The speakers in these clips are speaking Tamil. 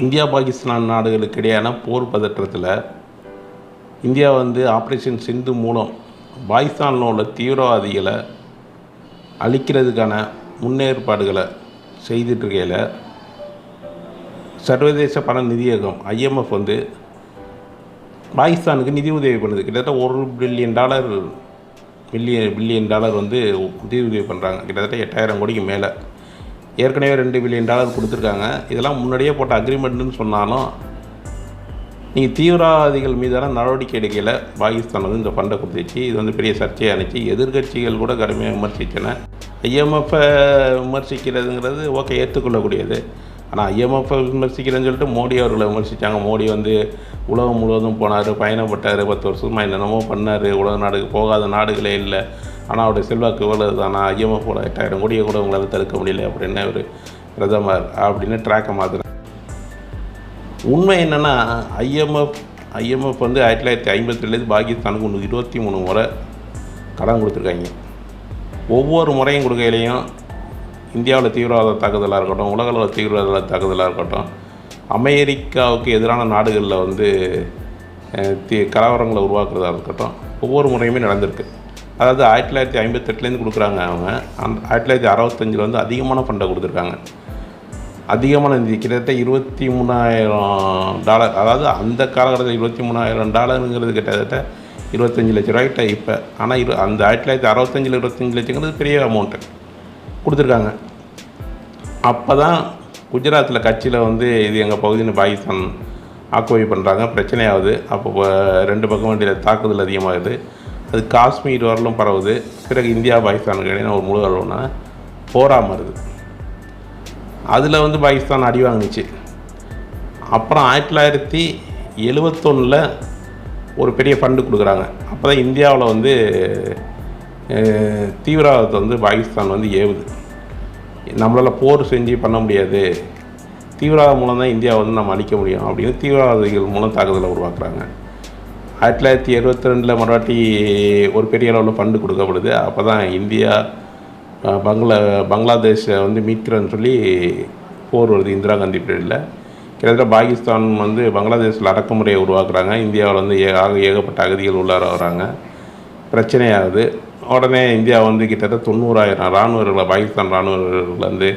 இந்தியா பாகிஸ்தான் நாடுகளுக்கு இடையான போர் பதற்றத்தில் இந்தியா வந்து ஆப்ரேஷன் சிந்து மூலம் பாகிஸ்தானில் உள்ள தீவிரவாதிகளை அழிக்கிறதுக்கான முன்னேற்பாடுகளை செய்துட்ருக்கையில் சர்வதேச பண நிதியகம் ஐஎம்எஃப் வந்து பாகிஸ்தானுக்கு நிதி உதவி பண்ணுது. கிட்டத்தட்ட ஒரு billion dollar billion billion dollar வந்து நிதி உதவி பண்ணுறாங்க கிட்டத்தட்ட எட்டாயிரம் கோடிக்கு மேலே. ஏற்கனவே ரெண்டு பில்லியன் டாலர் கொடுத்துருக்காங்க. இதெல்லாம் முன்னாடியே போட்ட அக்ரிமெண்ட்டுன்னு சொன்னாலும் நீங்கள் தீவிரவாதிகள் மீதான நடவடிக்கை எடுக்கையில் பாகிஸ்தான் வந்து இந்த ஃபண்டை கொடுத்துச்சு. இது வந்து பெரிய சர்ச்சையாக இருந்துச்சு. எதிர்கட்சிகள் கூட கடுமையாக விமர்சித்தன. ஐஎம்எஃப்பை விமர்சிக்கிறதுங்கிறது ஓகே ஏற்றுக்கொள்ளக்கூடியது. ஆனால் ஐஎம்எஃப்பை விமர்சிக்கிறேன்னு சொல்லிட்டு மோடி அவர்களை விமர்சித்தாங்க மோடி வந்து உலகம் முழுவதும் போனார் பயணப்பட்டார் பத்து வருஷமாக என்னென்னமோ பண்ணார். உலக நாடுக்கு போகாத நாடுகளே இல்லை. ஆனால் அவருடைய செல்வாக்கு இவ்வளவு தானா ஐஎம்எஃபோட எட்டாயிரம் கோடியை கூட உங்களால் தடுக்க முடியல அப்படின்னு ஒரு பிரதமர் அப்படின்னு ட்ராக்கை மாற்றுறேன் உண்மை என்னென்னா ஐஎம்எஃப் ஐஎம்எஃப் வந்து ஆயிரத்தி தொள்ளாயிரத்தி ஐம்பத்திலேருந்து பாகிஸ்தானுக்கு ஒன்று இருபத்தி மூணு முறை கடன் கொடுத்துருக்காங்க. ஒவ்வொரு முறையும் கொடுக்கையிலையும் இந்தியாவில் தீவிரவாத தாக்குதலாக இருக்கட்டும் உலகளவில் தீவிரவாத தாக்குதலாக இருக்கட்டும் அமெரிக்காவுக்கு எதிரான நாடுகளில் வந்து தி தீ கலவரங்களை உருவாக்குறதா இருக்கட்டும் ஒவ்வொரு முறையுமே நடந்திருக்கு. அதாவது ஆயிரத்தி தொள்ளாயிரத்தி ஐம்பத்தெட்டுலேருந்து கொடுக்குறாங்க அவங்க. அந்த ஆயிரத்தி தொள்ளாயிரத்தி அறுபத்தஞ்சில் வந்து அதிகமான ஃபண்டை கொடுத்துருக்காங்க. அதிகமான நிதி கிட்டத்தட்ட இருபத்தி மூணாயிரம் டாலர் அதாவது அந்த காலகட்டத்தில் இருபத்தி மூணாயிரம் டாலருங்கிறது கிட்டத்தட்ட இருபத்தஞ்சி லட்ச ரூபாய்கிட்ட இப்போ. ஆனால் இரு அந்த ஆயிரத்தி தொள்ளாயிரத்தி அறுபத்தஞ்சில் இருபத்தஞ்சி லட்சங்கிறது பெரிய அமௌண்ட்டு கொடுத்துருக்காங்க. அப்போ தான் குஜராத்தில் கட்சியில் வந்து இது எங்கள் பகுதின்னு பாகிஸ்தான் ஆக்குபை பண்ணுறாங்க பிரச்சனையாகுது. அப்போ ரெண்டு பக்கம் வேண்டிய தாக்குதல் அதிகமாகுது. அது காஷ்மீர் வரலும் பரவுது. பிறகு இந்தியா பாகிஸ்தானுக்கு இடையே ஒரு முழு அளவுனா போராக வருது. அதில் வந்து பாகிஸ்தான் அடி வாங்கிச்சு அப்புறம் ஆயிரத்தி தொள்ளாயிரத்தி எழுவத்தொன்னில் ஒரு பெரிய ஃபண்டு கொடுக்குறாங்க. அப்போ தான் இந்தியாவில் வந்து தீவிரவாதத்தை வந்து பாகிஸ்தான் வந்து ஏவுது. நம்மளால் போர் செஞ்சு பண்ண முடியாது. தீவிரவாதம் மூலம் தான் இந்தியாவை வந்து நம்ம அழிக்க முடியும் அப்படின்னு தீவிரவாதிகள் மூலம் தாக்குதலை உருவாக்குறாங்க. ஆயிரத்தி தொள்ளாயிரத்தி எழுபத்தி ரெண்டில் மறுவாட்டி ஒரு பெரிய அளவில் ஃபண்டு கொடுக்கப்படுது. அப்போ தான் இந்தியா பங்களா பங்களாதேஷை வந்து மீட்கிறேன்னு சொல்லி போர் வருது இந்திரா காந்தி பீரியடில். கிட்டத்தட்ட பாகிஸ்தான் வந்து பங்களாதேஷில் அடக்குமுறையை உருவாக்குறாங்க. இந்தியாவில் வந்து ஏ ஆக ஏகப்பட்ட அகதிகள் உள்ளார வராங்க. பிரச்சனையாகுது. உடனே இந்தியா வந்து கிட்டத்தட்ட தொண்ணூறாயிரம் இராணுவர்களை பாகிஸ்தான் இராணுவர்களை வந்து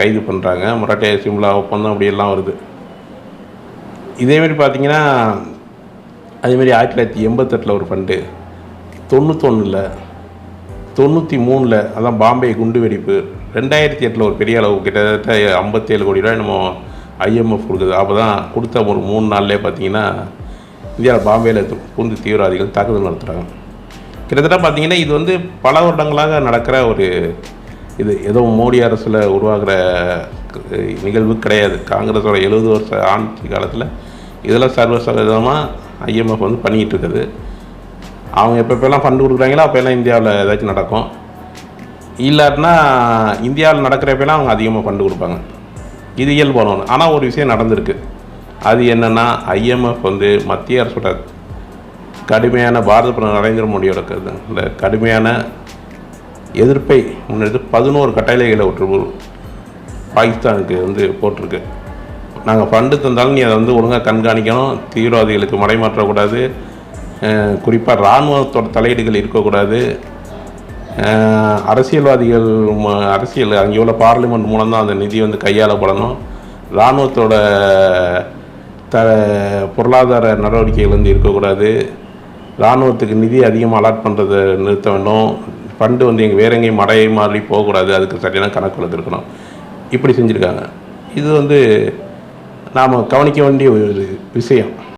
கைது பண்ணுறாங்க மொராட்டியா சிம்லா ஒப்பந்தம் அப்படியெல்லாம் வருது. இதேமாரி பார்த்தீங்கன்னா அதேமாரி ஆயிரத்தி தொள்ளாயிரத்தி எண்பத்தெட்டில் ஒரு ஃபண்டு தொண்ணூத்தொன்னில் தொண்ணூற்றி மூணில் அதான் பாம்பே குண்டு வெடிப்பு ரெண்டாயிரத்தி எட்டில் ஒரு பெரிய அளவு கிட்டத்தட்ட ஐம்பத்தேழு கோடி ரூபாய் நம்ம ஐஎம்எஃப் கொடுக்குது. அப்போ தான் கொடுத்த ஒரு மூணு நாள்லேயே பார்த்தீங்கன்னா இந்தியாவில் பாம்பேயில் பூந்து தீவிரவாதிகள் தாக்குதல் நடத்துகிறாங்க கிட்டத்தட்ட பார்த்திங்கன்னா இது வந்து பல வருடங்களாக நடக்கிற ஒரு இது. ஏதோ மோடி அரசில் உருவாகிற நிகழ்வு கிடையாது. காங்கிரஸோட எழுபது வருஷ ஆட்சி காலத்தில் இதெல்லாம் சர்வசாதாரணமாக ஐஎம்எஃப் வந்து பண்ணிக்கிட்டு இருக்குது அவங்க எப்பப்பெல்லாம் ஃபண்டு கொடுக்குறாங்களோ அப்போல்லாம் இந்தியாவில் ஏதாச்சும் நடக்கும். இல்லாட்டினா இந்தியாவில் நடக்கிறப்பெல்லாம் அவங்க அதிகமாக ஃபண்டு கொடுப்பாங்க. இது இயல்பான ஒன்று ஆனால் ஒரு விஷயம் நடந்திருக்கு. அது என்னென்னா ஐஎம்எஃப் வந்து மத்திய அரசோட கடுமையான பாரத பிரதமர் நரேந்திர மோடியோட கருத்து இந்த கடுமையான எதிர்ப்பை முன்னெடுத்து பதினோரு கட்டளைகளை விட்டு பாகிஸ்தானுக்கு வந்து போட்டிருக்கு. நாங்கள் ஃபண்டு தந்தாலும் நீ அதை வந்து ஒழுங்காக கண்காணிக்கணும். தீவிரவாதிகளுக்கு மடைமாற்றக்கூடாது. குறிப்பாக இராணுவத்தோட தலையீடுகள் இருக்கக்கூடாது. அரசியல்வாதிகள் அரசியல் அங்கே உள்ள பார்லிமெண்ட் மூலம் தான் அந்த நிதி வந்து கையாளப்படணும். இராணுவத்தோட த பொருளாதார நடவடிக்கைகள் வந்து இருக்கக்கூடாது. இராணுவத்துக்கு நிதி அதிகமாக அலாட் பண்ணுறதை நிறுத்த வேண்டும் ஃபண்டு வந்து எங்கள் வேற எங்கேயும் மடையை மாறி போகக்கூடாது. அதுக்கு சரியான கணக்கு வளர்த்துருக்கணும். இப்படி செஞ்சுருக்காங்க. இது வந்து நாம் கவனிக்க வேண்டிய ஒரு விஷயம்.